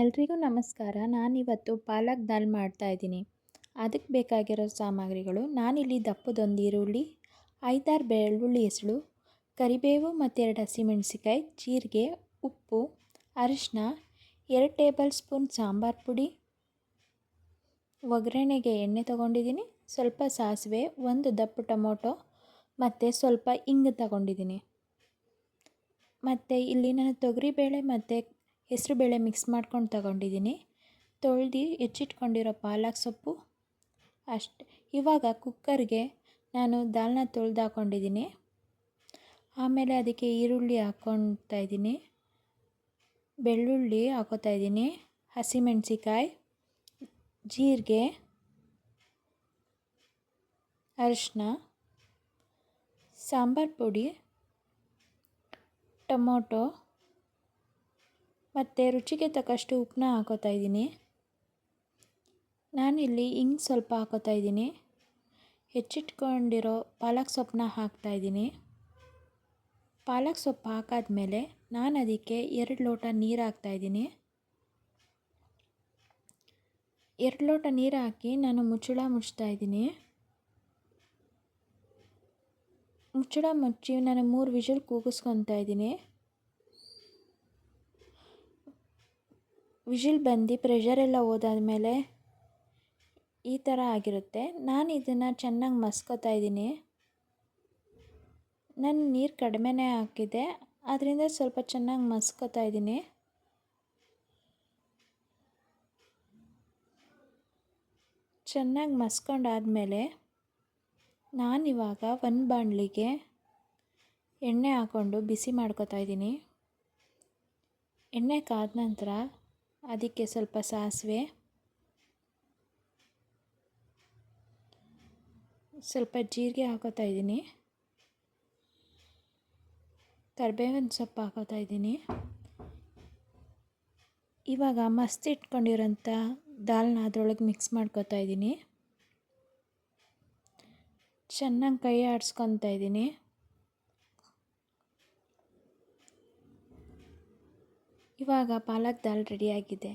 ಎಲ್ರಿಗೂ ನಮಸ್ಕಾರ. ನಾನಿವತ್ತು ಪಾಲಕ್ ದಾಲ್ ಮಾಡ್ತಾಯಿದ್ದೀನಿ ಅದಕ್ಕೆ ಬೇಕಾಗಿರೋ ಸಾಮಗ್ರಿಗಳು ನಾನಿಲ್ಲಿ ದಪ್ಪದೊಂದು ಈರುಳ್ಳಿ, ಐದಾರು ಬೆಳ್ಳುಳ್ಳಿ ಹೆಸಳು, ಕರಿಬೇವು ಮತ್ತು ಎರಡು ಹಸಿಮೆಣಸಿಕಾಯಿ ಜೀರಿಗೆ, ಉಪ್ಪು ಅರಿಶಿನ ಎರಡು ಟೇಬಲ್ ಸ್ಪೂನ್ ಸಾಂಬಾರು ಪುಡಿ, ಒಗ್ಗರಣೆಗೆ ಎಣ್ಣೆ ತೊಗೊಂಡಿದ್ದೀನಿ, ಸ್ವಲ್ಪ ಸಾಸಿವೆ, ಒಂದು ದಪ್ಪ ಟೊಮೊಟೊ ಮತ್ತು ಸ್ವಲ್ಪ ಇಂಗು ತಗೊಂಡಿದ್ದೀನಿ. ಮತ್ತು ಇಲ್ಲಿ ನಾನು ತೊಗರಿಬೇಳೆ ಮತ್ತು ಹೆಸರುಬೇಳೆ ಮಿಕ್ಸ್ ಮಾಡ್ಕೊಂಡು ತಗೊಂಡಿದ್ದೀನಿ. ತೊಳ್ದು ಹೆಚ್ಚಿಟ್ಕೊಂಡಿರೋ ಪಾಲಕ್ ಸೊಪ್ಪು ಅಷ್ಟು. ಇವಾಗ ಕುಕ್ಕರ್ಗೆ ನಾನು ದಾಲ್ನ ತೊಳೆದು ಹಾಕ್ಕೊಂಡಿದ್ದೀನಿ ಆಮೇಲೆ ಅದಕ್ಕೆ ಈರುಳ್ಳಿ ಹಾಕ್ಕೊಳ್ತಾ ಇದ್ದೀನಿ. ಬೆಳ್ಳುಳ್ಳಿ ಹಾಕೋತಾ ಇದ್ದೀನಿ. ಹಸಿಮೆಣ್ಸಿಕಾಯಿ ಜೀರಿಗೆ ಅರಿಶಿನ ಸಾಂಬಾರು ಪುಡಿ, ಟೊಮೊಟೊ ಮತ್ತು ರುಚಿಗೆ ತಕ್ಕಷ್ಟು ಉಪ್ಪನ್ನ ಹಾಕೋತಾ ಇದ್ದೀನಿ. ನಾನಿಲ್ಲಿ ಹಿಂಗ್ ಸ್ವಲ್ಪ ಹಾಕೋತಾ ಇದ್ದೀನಿ. ಹೆಚ್ಚಿಟ್ಕೊಂಡಿರೋ ಪಾಲಕ್ ಸೊಪ್ಪನ್ನ ಹಾಕ್ತಾಯಿದ್ದೀನಿ ಪಾಲಕ್ ಸೊಪ್ಪು ಹಾಕಾದ್ಮೇಲೆ ನಾನು ಅದಕ್ಕೆ ಎರಡು ಲೋಟ ನೀರು ಹಾಕ್ತಾಯಿದ್ದೀನಿ ಎರಡು ಲೋಟ ನೀರು ಹಾಕಿ ನಾನು ಮುಚ್ಚಳ ಮುಚ್ತಾ ಇದ್ದೀನಿ. ಮುಚ್ಚಳ ಮುಚ್ಚಿ ನಾನು ಮೂರು ವಿಷಲ್ ಕೂಗಿಸ್ಕೊತಾ ಇದ್ದೀನಿ. ವಿಷಿಲ್ ಬಂದು ಪ್ರೆಷರೆಲ್ಲ ಹೋದಾದ್ಮೇಲೆ ಈ ಥರ ಆಗಿರುತ್ತೆ. ನಾನು ಇದನ್ನು ಚೆನ್ನಾಗಿ ಮಸ್ಕೋತಾ ಇದ್ದೀನಿ. ನಾನು ನೀರು ಕಡಿಮೆನೇ ಹಾಕಿದೆ ಅದರಿಂದ ಸ್ವಲ್ಪ ಚೆನ್ನಾಗಿ ಮಸ್ಕೋತಾ ಇದ್ದೀನಿ. ಚೆನ್ನಾಗಿ ಮಸ್ಕೊಂಡಾದಮೇಲೆ ನಾನಿವಾಗ ಒಂದು ಬಾಣಲಿಗೆ ಎಣ್ಣೆ ಹಾಕ್ಕೊಂಡು ಬಿಸಿ ಮಾಡ್ಕೊತಾ ಇದ್ದೀನಿ. ಎಣ್ಣೆ ಕಾದ ನಂತರ ಅದಕ್ಕೆ ಸ್ವಲ್ಪ ಸಾಸಿವೆ. ಸ್ವಲ್ಪ ಜೀರಿಗೆ ಹಾಕೋತಾ ಇದ್ದೀನಿ. ಕರ್ಬೇವಿನ ಸೊಪ್ಪು ಹಾಕೋತಾ ಇದ್ದೀನಿ. ಇವಾಗ ಮಸ್ತ್ ಇಟ್ಕೊಂಡಿರೋಂಥ ದಾಲ್ನ ಅದರೊಳಗೆ ಮಿಕ್ಸ್ ಮಾಡ್ಕೋತಾ ಇದ್ದೀನಿ. ಚೆನ್ನಾಗಿ ಕೈ ಆಡಿಸ್ಕೊತಾ ಇದ್ದೀನಿ. ಇವಾಗ ಪಾಲಕ್ ದಾಲ್ ರೆಡಿಯಾಗಿದೆ